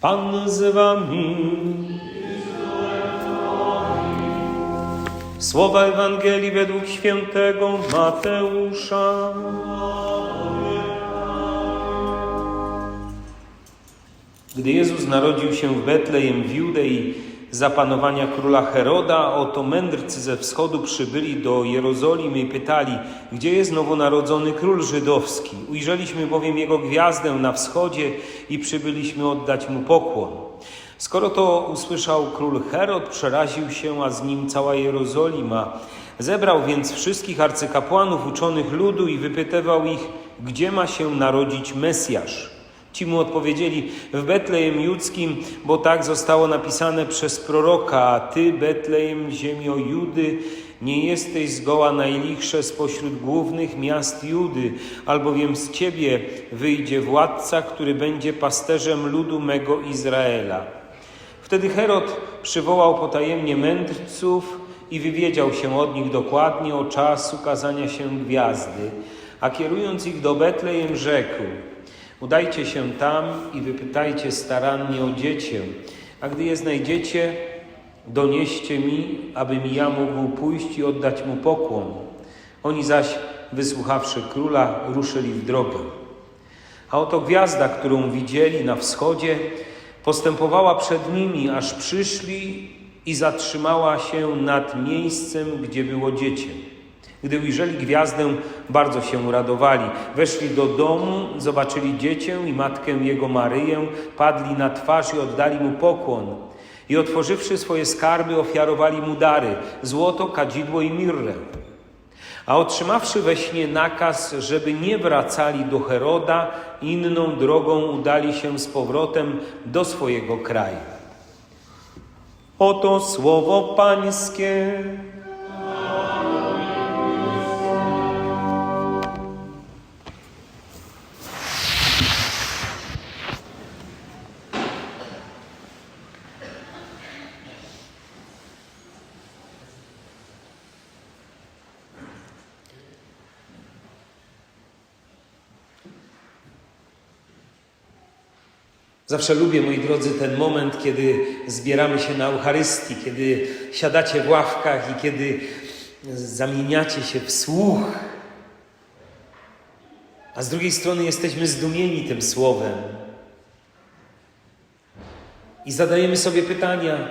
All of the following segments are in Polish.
Pan z wami. Słowa Ewangelii według świętego Mateusza. Gdy Jezus narodził się w Betlejem w Judei za panowania króla Heroda, oto mędrcy ze wschodu przybyli do Jerozolimy i pytali, gdzie jest nowonarodzony król żydowski. Ujrzeliśmy bowiem jego gwiazdę na wschodzie i przybyliśmy oddać mu pokłon. Skoro to usłyszał król Herod, przeraził się, a z nim cała Jerozolima. Zebrał więc wszystkich arcykapłanów uczonych ludu i wypytywał ich, gdzie ma się narodzić Mesjasz. Ci mu odpowiedzieli w Betlejem Judzkim, bo tak zostało napisane przez proroka, a ty, Betlejem, ziemio Judy, nie jesteś zgoła najlichsze spośród głównych miast Judy, albowiem z ciebie wyjdzie władca, który będzie pasterzem ludu mego Izraela. Wtedy Herod przywołał potajemnie mędrców i wywiedział się od nich dokładnie o czas ukazania się gwiazdy, a kierując ich do Betlejem rzekł – Udajcie się tam i wypytajcie starannie o dziecię, a gdy je znajdziecie, donieście mi, abym ja mógł pójść i oddać mu pokłon. Oni zaś, wysłuchawszy króla, ruszyli w drogę. A oto gwiazda, którą widzieli na wschodzie, postępowała przed nimi, aż przyszli i zatrzymała się nad miejscem, gdzie było dziecię. Gdy ujrzeli gwiazdę, bardzo się radowali. Weszli do domu, zobaczyli dziecię i matkę jego Maryję, padli na twarz i oddali mu pokłon. I otworzywszy swoje skarby, ofiarowali mu dary złoto, kadzidło i mirrę. A otrzymawszy we śnie nakaz, żeby nie wracali do Heroda, inną drogą udali się z powrotem do swojego kraju. Oto słowo Pańskie. Zawsze lubię, moi drodzy, ten moment, kiedy zbieramy się na Eucharystii, kiedy siadacie w ławkach i kiedy zamieniacie się w słuch. A z drugiej strony jesteśmy zdumieni tym słowem. I zadajemy sobie pytania,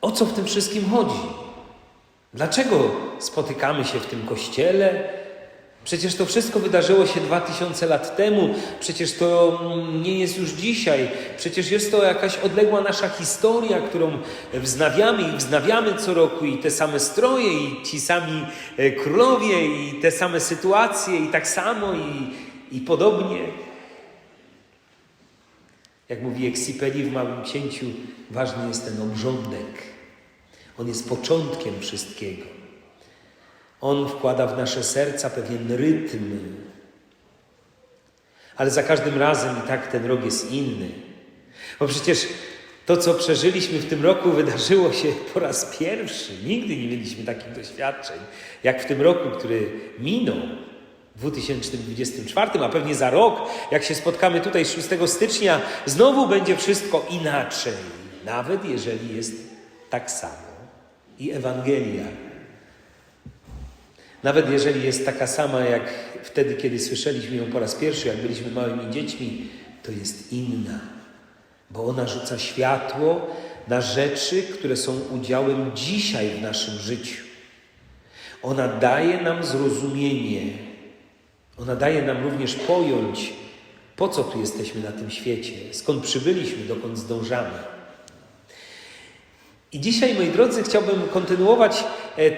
o co w tym wszystkim chodzi? Dlaczego spotykamy się w tym kościele? Przecież to wszystko wydarzyło się dwa tysiące lat temu, przecież to nie jest już dzisiaj, przecież jest to jakaś odległa nasza historia, którą wznawiamy i wznawiamy co roku, i te same stroje, i ci sami e, królowie, i te same sytuacje, i tak samo, i, i podobnie. Jak mówi Eksipeli w Małym Księciu, ważny jest ten obrządek. On jest początkiem wszystkiego. On wkłada w nasze serca pewien rytm. Ale za każdym razem i tak ten rok jest inny. Bo przecież to, co przeżyliśmy w tym roku, wydarzyło się po raz pierwszy. Nigdy nie mieliśmy takich doświadczeń, jak w tym roku, który minął. W 2024, a pewnie za rok, jak się spotkamy tutaj 6 stycznia, znowu będzie wszystko inaczej. Nawet jeżeli jest tak samo. I Ewangelia nawet jeżeli jest taka sama jak wtedy, kiedy słyszeliśmy ją po raz pierwszy, jak byliśmy małymi dziećmi, to jest inna, bo ona rzuca światło na rzeczy, które są udziałem dzisiaj w naszym życiu. Ona daje nam zrozumienie, ona daje nam również pojąć, po co tu jesteśmy na tym świecie, skąd przybyliśmy, dokąd zdążamy. I dzisiaj, moi drodzy, chciałbym kontynuować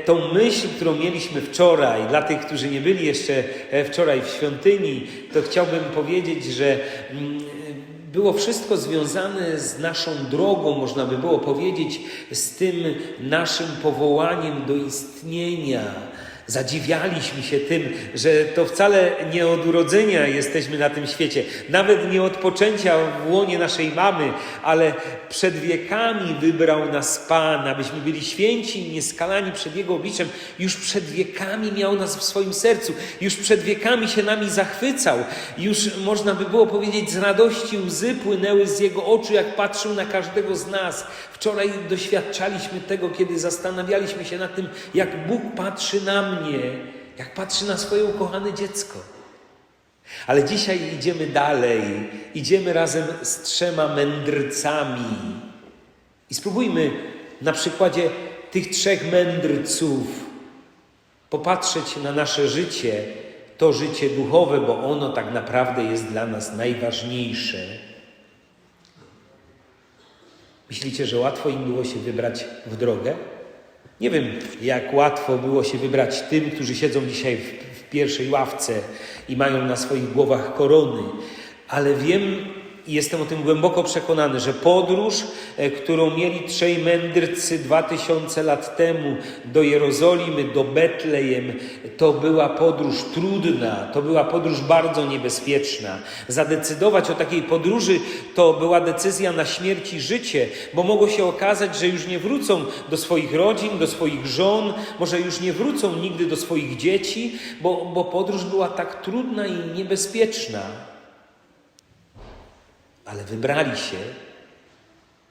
tą myśl, którą mieliśmy wczoraj. Dla tych, którzy nie byli jeszcze e, wczoraj w świątyni, to chciałbym powiedzieć, że mm, było wszystko związane z naszą drogą, można by było powiedzieć, z tym naszym powołaniem do istnienia, Zadziwialiśmy się tym, że to wcale nie od urodzenia jesteśmy na tym świecie, nawet nie od poczęcia w łonie naszej mamy, ale przed wiekami wybrał nas Pan, abyśmy byli święci i nieskalani przed Jego obliczem. Już przed wiekami miał nas w swoim sercu, już przed wiekami się nami zachwycał. Już można by było powiedzieć, z radości łzy płynęły z Jego oczu, jak patrzył na każdego z nas. Wczoraj doświadczaliśmy tego, kiedy zastanawialiśmy się nad tym, jak Bóg patrzy na mnie, jak patrzy na swoje ukochane dziecko. Ale dzisiaj idziemy dalej, idziemy razem z trzema mędrcami. I spróbujmy na przykładzie tych trzech mędrców popatrzeć na nasze życie, to życie duchowe, bo ono tak naprawdę jest dla nas najważniejsze. Myślicie, że łatwo im było się wybrać w drogę? Nie wiem, jak łatwo było się wybrać tym, którzy siedzą dzisiaj w, w pierwszej ławce i mają na swoich głowach korony, ale wiem i jestem o tym głęboko przekonany, że podróż, e, którą mieli trzej mędrcy dwa tysiące lat temu do Jerozolimy, do Betlejem, to była podróż trudna, to była podróż bardzo niebezpieczna. Zadecydować o takiej podróży to była decyzja na śmierć i życie, bo mogło się okazać, że już nie wrócą do swoich rodzin, do swoich żon, może już nie wrócą nigdy do swoich dzieci, bo, bo podróż była tak trudna i niebezpieczna ale wybrali się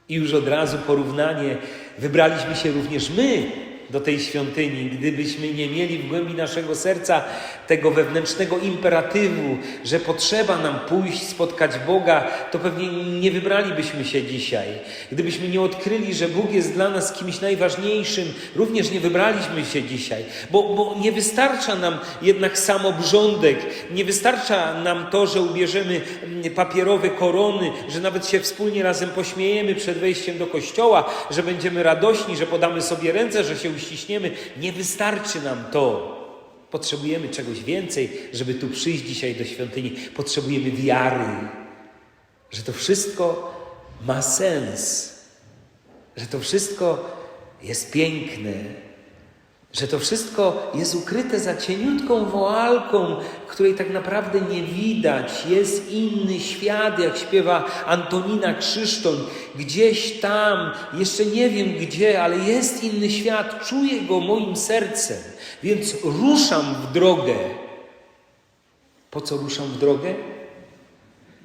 i już od razu porównanie, wybraliśmy się również my do tej świątyni, gdybyśmy nie mieli w głębi naszego serca tego wewnętrznego imperatywu, że potrzeba nam pójść, spotkać Boga, to pewnie nie wybralibyśmy się dzisiaj. Gdybyśmy nie odkryli, że Bóg jest dla nas kimś najważniejszym, również nie wybraliśmy się dzisiaj, bo, bo nie wystarcza nam jednak sam obrządek, nie wystarcza nam to, że ubierzemy mm, papierowe korony, że nawet się wspólnie razem pośmiejemy przed wejściem do kościoła, że będziemy radośni, że podamy sobie ręce, że się uściśniemy. Nie wystarczy nam to. Potrzebujemy czegoś więcej, żeby tu przyjść dzisiaj do świątyni. Potrzebujemy wiary, że to wszystko ma sens, że to wszystko jest piękne, że to wszystko jest ukryte za cieniutką woalką, której tak naprawdę nie widać. Jest inny świat, jak śpiewa Antonina Krzysztoń. Gdzieś tam, jeszcze nie wiem gdzie, ale jest inny świat. Czuję go moim sercem, więc ruszam w drogę. Po co ruszam w drogę?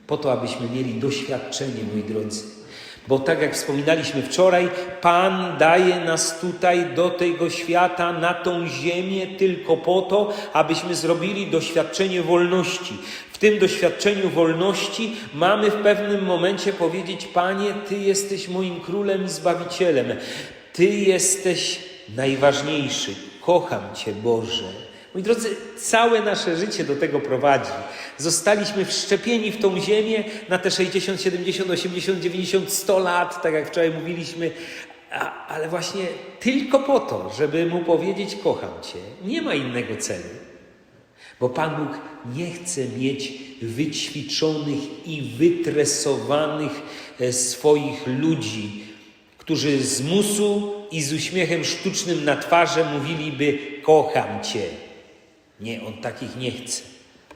Po to, abyśmy mieli doświadczenie, moi drodzy. Bo tak jak wspominaliśmy wczoraj, Pan daje nas tutaj do tego świata, na tą ziemię, tylko po to, abyśmy zrobili doświadczenie wolności. W tym doświadczeniu wolności mamy w pewnym momencie powiedzieć: Panie, Ty jesteś moim królem i zbawicielem. Ty jesteś najważniejszy. Kocham Cię, Boże. Moi drodzy, całe nasze życie do tego prowadzi. Zostaliśmy wszczepieni w tą ziemię na te 60, 70, 80, 90, 100 lat, tak jak wczoraj mówiliśmy, a, ale właśnie tylko po to, żeby mu powiedzieć: Kocham Cię. Nie ma innego celu. Bo Pan Bóg nie chce mieć wyćwiczonych i wytresowanych e, swoich ludzi, którzy z musu i z uśmiechem sztucznym na twarzy mówiliby: Kocham Cię. Nie, on takich nie chce.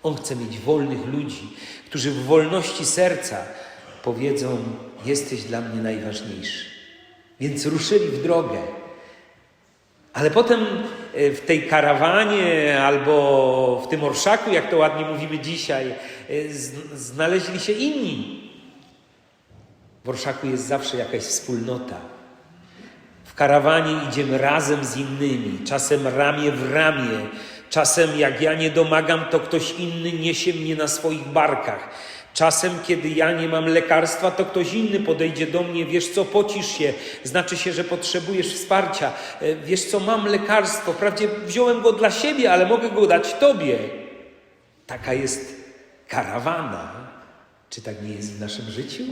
On chce mieć wolnych ludzi, którzy w wolności serca powiedzą: Jesteś dla mnie najważniejszy. Więc ruszyli w drogę. Ale potem e, w tej karawanie albo w tym orszaku, jak to ładnie mówimy dzisiaj, e, znaleźli się inni. W orszaku jest zawsze jakaś wspólnota. W karawanie idziemy razem z innymi, czasem ramię w ramię, czasem jak ja nie domagam, to ktoś inny niesie mnie na swoich barkach. Czasem, kiedy ja nie mam lekarstwa, to ktoś inny podejdzie do mnie, wiesz co, pocisz się, znaczy się, że potrzebujesz wsparcia. E, wiesz co, mam lekarstwo, wprawdzie wziąłem go dla siebie, ale mogę go dać tobie. Taka jest karawana. Czy tak nie jest w naszym życiu?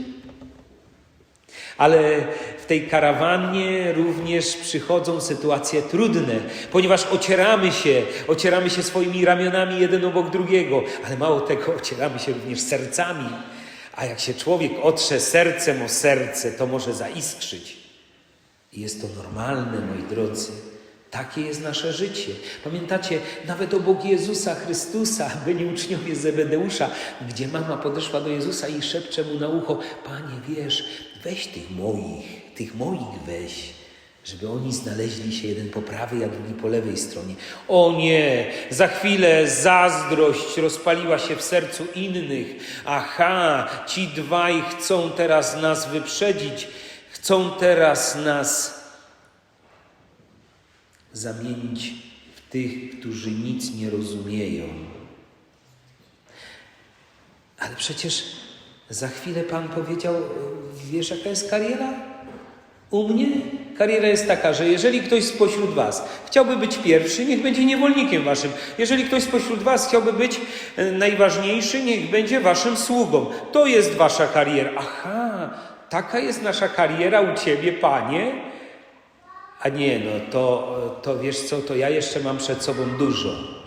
Ale w tej karawanie również przychodzą sytuacje trudne, ponieważ ocieramy się, ocieramy się swoimi ramionami jeden obok drugiego, ale mało tego, ocieramy się również sercami. A jak się człowiek otrze sercem o serce, to może zaiskrzyć. I jest to normalne, moi drodzy. Takie jest nasze życie. Pamiętacie, nawet obok Jezusa Chrystusa byli uczniowie Zebedeusza, gdzie mama podeszła do Jezusa i szepcze mu na ucho: Panie, wiesz, weź tych moich, tych moich weź, żeby oni znaleźli się jeden po prawej, a drugi po lewej stronie. O nie, za chwilę zazdrość rozpaliła się w sercu innych. Aha, ci dwaj chcą teraz nas wyprzedzić, chcą teraz nas zamienić w tych, którzy nic nie rozumieją. Ale przecież za chwilę Pan powiedział: Wiesz, jaka jest kariera? U mnie kariera jest taka, że jeżeli ktoś spośród Was chciałby być pierwszy, niech będzie niewolnikiem Waszym. Jeżeli ktoś spośród Was chciałby być e, najważniejszy, niech będzie Waszym sługą. To jest Wasza kariera. Aha, taka jest nasza kariera u Ciebie, Panie. A nie, no to, to wiesz co, to ja jeszcze mam przed sobą dużo.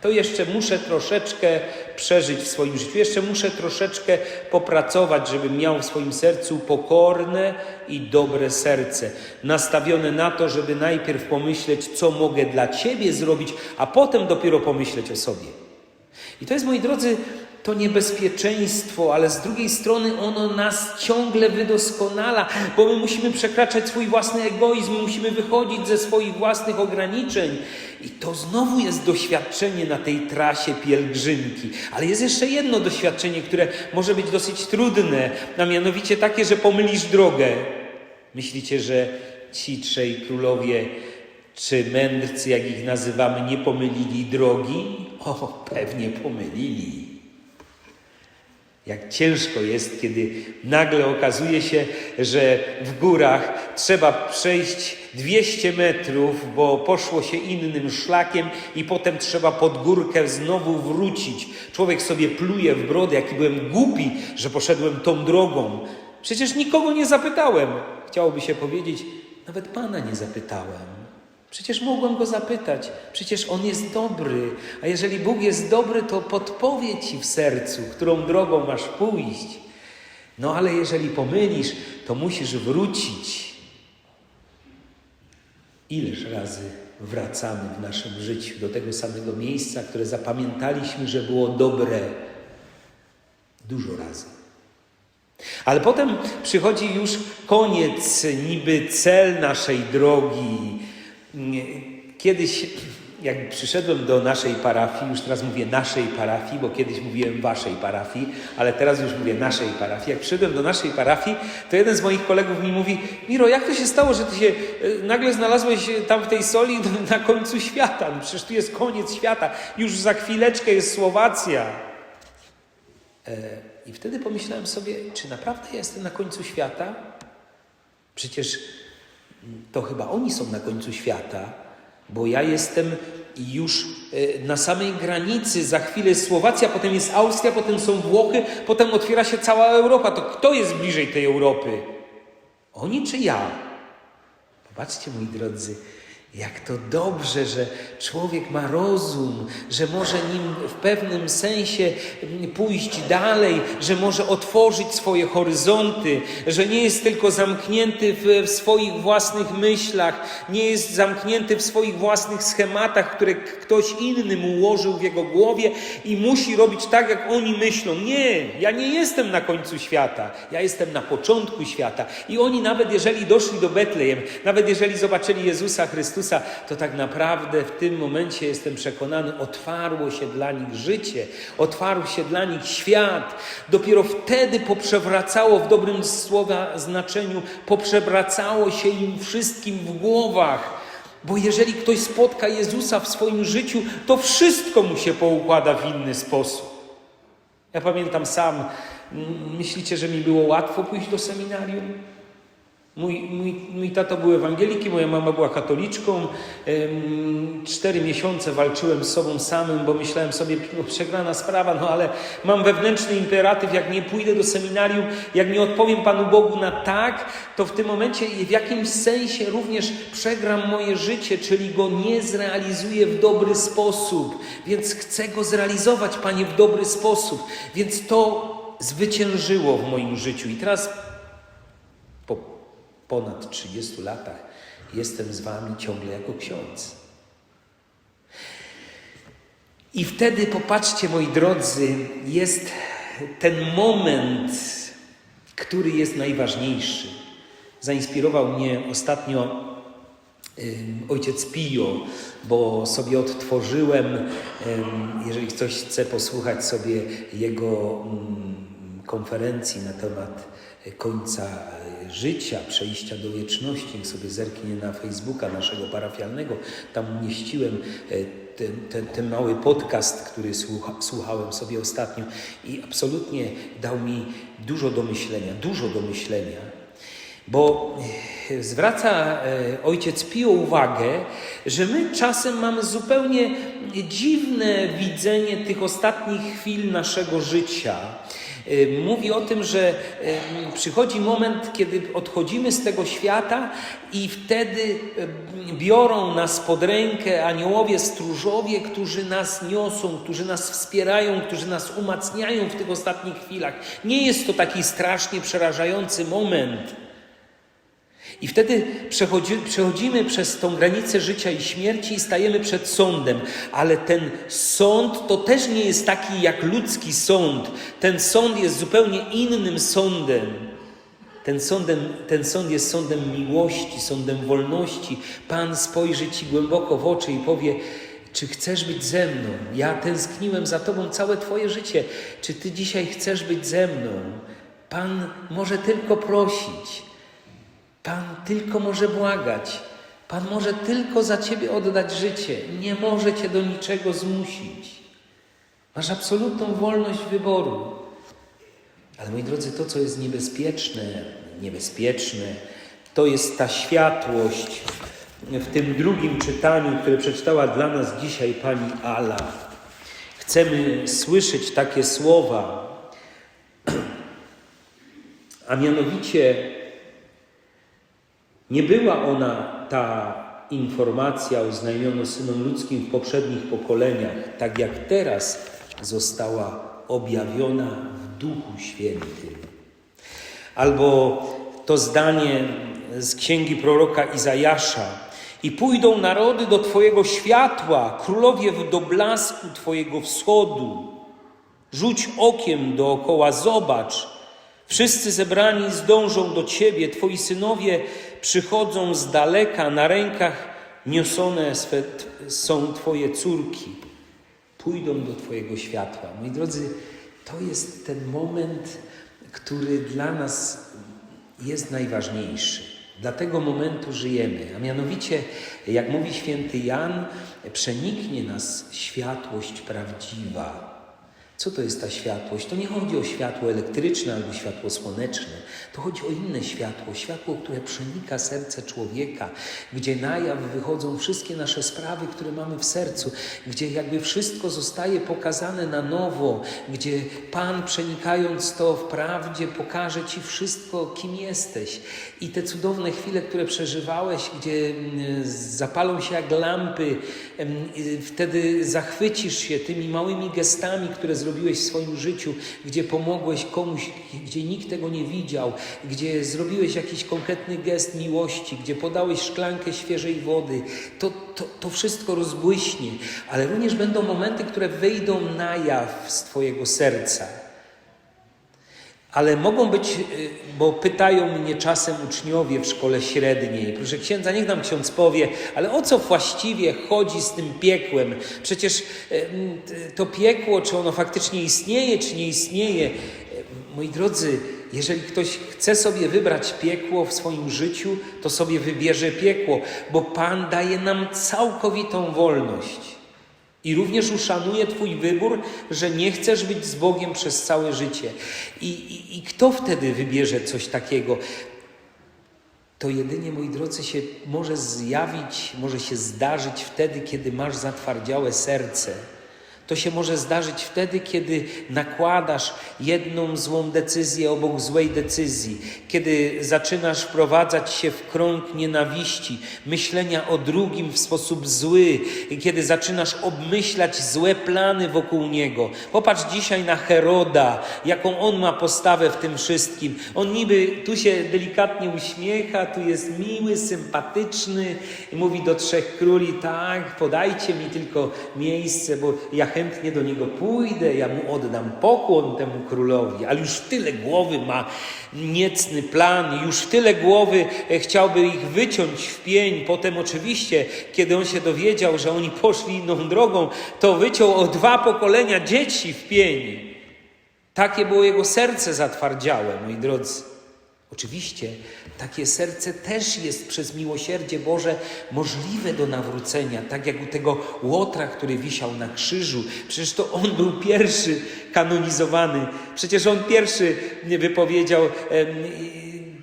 To jeszcze muszę troszeczkę przeżyć w swoim życiu, jeszcze muszę troszeczkę popracować, żebym miał w swoim sercu pokorne i dobre serce, nastawione na to, żeby najpierw pomyśleć, co mogę dla Ciebie zrobić, a potem dopiero pomyśleć o sobie. I to jest, moi drodzy, to niebezpieczeństwo, ale z drugiej strony ono nas ciągle wydoskonala, bo my musimy przekraczać swój własny egoizm, musimy wychodzić ze swoich własnych ograniczeń. I to znowu jest doświadczenie na tej trasie pielgrzymki. Ale jest jeszcze jedno doświadczenie, które może być dosyć trudne, a mianowicie takie, że pomylisz drogę. Myślicie, że ci trzej królowie czy mędrcy, jak ich nazywamy, nie pomylili drogi? O, pewnie pomylili. Jak ciężko jest, kiedy nagle okazuje się, że w górach trzeba przejść 200 metrów, bo poszło się innym szlakiem, i potem trzeba pod górkę znowu wrócić. Człowiek sobie pluje w brodę, jaki byłem głupi, że poszedłem tą drogą. Przecież nikogo nie zapytałem. Chciałoby się powiedzieć, nawet pana nie zapytałem. Przecież mogłem go zapytać, przecież on jest dobry, a jeżeli Bóg jest dobry, to podpowie ci w sercu, którą drogą masz pójść. No ale jeżeli pomylisz, to musisz wrócić. Ileż razy wracamy w naszym życiu do tego samego miejsca, które zapamiętaliśmy, że było dobre? Dużo razy. Ale potem przychodzi już koniec, niby cel naszej drogi. Kiedyś, jak przyszedłem do naszej parafii, już teraz mówię naszej parafii, bo kiedyś mówiłem waszej parafii, ale teraz już mówię naszej parafii. Jak przyszedłem do naszej parafii, to jeden z moich kolegów mi mówi: Miro, jak to się stało, że ty się e, nagle znalazłeś tam w tej soli na końcu świata? No przecież tu jest koniec świata, już za chwileczkę jest Słowacja. E, I wtedy pomyślałem sobie, czy naprawdę jestem na końcu świata? Przecież to chyba oni są na końcu świata, bo ja jestem już e, na samej granicy, za chwilę Słowacja, potem jest Austria, potem są Włochy, potem otwiera się cała Europa. To kto jest bliżej tej Europy? Oni czy ja? Popatrzcie, moi drodzy, jak to dobrze, że człowiek ma rozum, że może nim w pewnym sensie pójść dalej, że może otworzyć swoje horyzonty, że nie jest tylko zamknięty w, w swoich własnych myślach, nie jest zamknięty w swoich własnych schematach, które ktoś inny mu ułożył w jego głowie i musi robić tak, jak oni myślą. Nie, ja nie jestem na końcu świata, ja jestem na początku świata. I oni nawet jeżeli doszli do Betlejem, nawet jeżeli zobaczyli Jezusa Chrystusa, to tak naprawdę w tym momencie jestem przekonany, otwarło się dla nich życie, otwarł się dla nich świat. Dopiero wtedy poprzewracało w dobrym słowa znaczeniu, poprzewracało się im wszystkim w głowach. Bo jeżeli ktoś spotka Jezusa w swoim życiu, to wszystko mu się poukłada w inny sposób. Ja pamiętam sam, myślicie, że mi było łatwo pójść do seminarium? Mój, mój, mój tato był ewangelikiem, moja mama była katoliczką. Cztery miesiące walczyłem z sobą samym, bo myślałem sobie, no, przegrana sprawa, no ale mam wewnętrzny imperatyw, jak nie pójdę do seminarium, jak nie odpowiem Panu Bogu na tak, to w tym momencie w jakimś sensie również przegram moje życie, czyli go nie zrealizuję w dobry sposób. Więc chcę go zrealizować, Panie, w dobry sposób. Więc to zwyciężyło w moim życiu. I teraz ponad 30 latach, jestem z wami ciągle jako ksiądz. I wtedy, popatrzcie, moi drodzy, jest ten moment, który jest najważniejszy. Zainspirował mnie ostatnio ojciec Pio, bo sobie odtworzyłem, jeżeli ktoś chce posłuchać sobie jego konferencji na temat końca e, życia, przejścia do wieczności, niech sobie zerknie na Facebooka naszego parafialnego, tam umieściłem e, ten, ten, ten mały podcast, który słucha, słuchałem sobie ostatnio i absolutnie dał mi dużo do myślenia, dużo do myślenia, bo e, zwraca ojciec Pio uwagę, że my czasem mamy zupełnie dziwne widzenie tych ostatnich chwil naszego życia. Mówi o tym, że przychodzi moment, kiedy odchodzimy z tego świata i wtedy biorą nas pod rękę aniołowie stróżowie, którzy nas niosą, którzy nas wspierają, którzy nas umacniają w tych ostatnich chwilach. Nie jest to taki strasznie przerażający moment. I wtedy przechodzi, przechodzimy przez tą granicę życia i śmierci i stajemy przed sądem. Ale ten sąd to też nie jest taki jak ludzki sąd. Ten sąd jest zupełnie innym sądem. Ten, sądem, ten sąd jest sądem miłości, sądem wolności. Pan spojrzy ci głęboko w oczy i powie: Czy chcesz być ze mną? Ja tęskniłem za Tobą całe Twoje życie. Czy Ty dzisiaj chcesz być ze mną? Pan może tylko prosić. Pan tylko może błagać. Pan może tylko za ciebie oddać życie. Nie może cię do niczego zmusić. Masz absolutną wolność wyboru. Ale moi drodzy, to, co jest niebezpieczne, niebezpieczne, to jest ta światłość w tym drugim czytaniu, które przeczytała dla nas dzisiaj pani Ala. Chcemy słyszeć takie słowa, a mianowicie nie była ona ta informacja oznajmiona synom ludzkim w poprzednich pokoleniach, tak jak teraz została objawiona w Duchu Świętym. Albo to zdanie z księgi proroka Izajasza. I pójdą narody do Twojego światła, królowie do blasku Twojego wschodu. Rzuć okiem dookoła, zobacz. Wszyscy zebrani zdążą do Ciebie, Twoi synowie przychodzą z daleka, na rękach niosone są Twoje córki, pójdą do Twojego światła. Moi drodzy, to jest ten moment, który dla nas jest najważniejszy. Dla tego momentu żyjemy, a mianowicie, jak mówi święty Jan, przeniknie nas światłość prawdziwa. Co to jest ta światłość? To nie chodzi o światło elektryczne albo światło słoneczne. To chodzi o inne światło, światło, które przenika serce człowieka, gdzie na jaw wychodzą wszystkie nasze sprawy, które mamy w sercu, gdzie jakby wszystko zostaje pokazane na nowo, gdzie Pan przenikając to w prawdzie pokaże Ci wszystko, kim jesteś. I te cudowne chwile, które przeżywałeś, gdzie mm, zapalą się jak lampy, wtedy zachwycisz się tymi małymi gestami, które zrobisz zrobiłeś w swoim życiu, gdzie pomogłeś komuś, gdzie nikt tego nie widział, gdzie zrobiłeś jakiś konkretny gest miłości, gdzie podałeś szklankę świeżej wody, to, to, to wszystko rozbłyśnie, ale również będą momenty, które wyjdą na jaw z Twojego serca. Ale mogą być, y, bo pytają mnie czasem uczniowie w szkole średniej, proszę księdza, niech nam ksiądz powie, ale o co właściwie chodzi z tym piekłem? Przecież y, to piekło, czy ono faktycznie istnieje, czy nie istnieje? Y, moi drodzy, jeżeli ktoś chce sobie wybrać piekło w swoim życiu, to sobie wybierze piekło, bo Pan daje nam całkowitą wolność. I również uszanuje Twój wybór, że nie chcesz być z Bogiem przez całe życie. I, i, I kto wtedy wybierze coś takiego? To jedynie, moi drodzy, się może zjawić, może się zdarzyć wtedy, kiedy masz zatwardziałe serce. To się może zdarzyć wtedy, kiedy nakładasz jedną złą decyzję obok złej decyzji, kiedy zaczynasz wprowadzać się w krąg nienawiści, myślenia o drugim w sposób zły, kiedy zaczynasz obmyślać złe plany wokół niego. Popatrz dzisiaj na Heroda, jaką on ma postawę w tym wszystkim. On niby tu się delikatnie uśmiecha, tu jest miły, sympatyczny mówi do trzech króli: Tak, podajcie mi tylko miejsce, bo ja chętnie do niego pójdę, ja mu oddam pokłon temu królowi, ale już tyle głowy ma niecny plan, już tyle głowy e, chciałby ich wyciąć w pień. Potem oczywiście, kiedy on się dowiedział, że oni poszli inną drogą, to wyciął o dwa pokolenia dzieci w pień. Takie było jego serce zatwardziałe, moi drodzy. Oczywiście takie serce też jest przez miłosierdzie Boże możliwe do nawrócenia, tak jak u tego Łotra, który wisiał na krzyżu. Przecież to on był pierwszy kanonizowany. Przecież on pierwszy wypowiedział: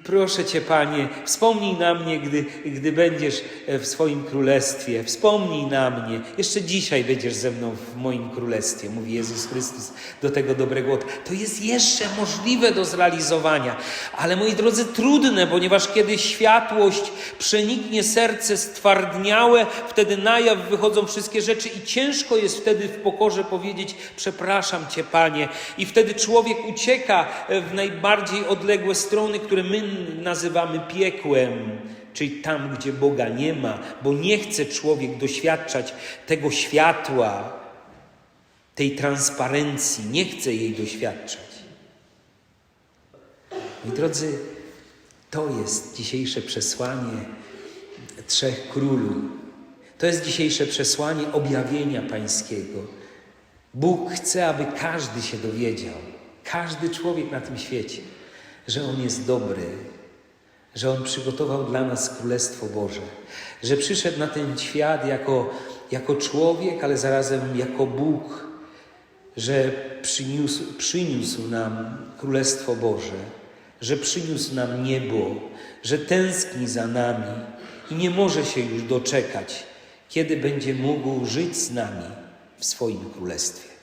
Proszę Cię, Panie, wspomnij na mnie, gdy, gdy będziesz e, w swoim królestwie. Wspomnij na mnie. Jeszcze dzisiaj będziesz ze mną w moim królestwie, mówi Jezus Chrystus do tego dobrego Łotra. To jest jeszcze możliwe do zrealizowania, ale moi drodzy, trudne, ponieważ kiedy światłość przeniknie serce stwardniałe, wtedy na jaw wychodzą wszystkie rzeczy i ciężko jest wtedy w pokorze powiedzieć: Przepraszam Cię, Panie. I wtedy człowiek ucieka e, w najbardziej odległe strony, które my nazywamy piekłem. Czyli tam, gdzie Boga nie ma, bo nie chce człowiek doświadczać tego światła, tej transparencji, nie chce jej doświadczać. Moi drodzy, to jest dzisiejsze przesłanie trzech królu. To jest dzisiejsze przesłanie objawienia Pańskiego. Bóg chce, aby każdy się dowiedział, każdy człowiek na tym świecie, że On jest dobry, że On przygotował dla nas Królestwo Boże, że przyszedł na ten świat jako, jako człowiek, ale zarazem jako Bóg, że przyniósł, przyniósł nam Królestwo Boże, że przyniósł nam niebo, że tęskni za nami i nie może się już doczekać, kiedy będzie mógł żyć z nami w swoim Królestwie.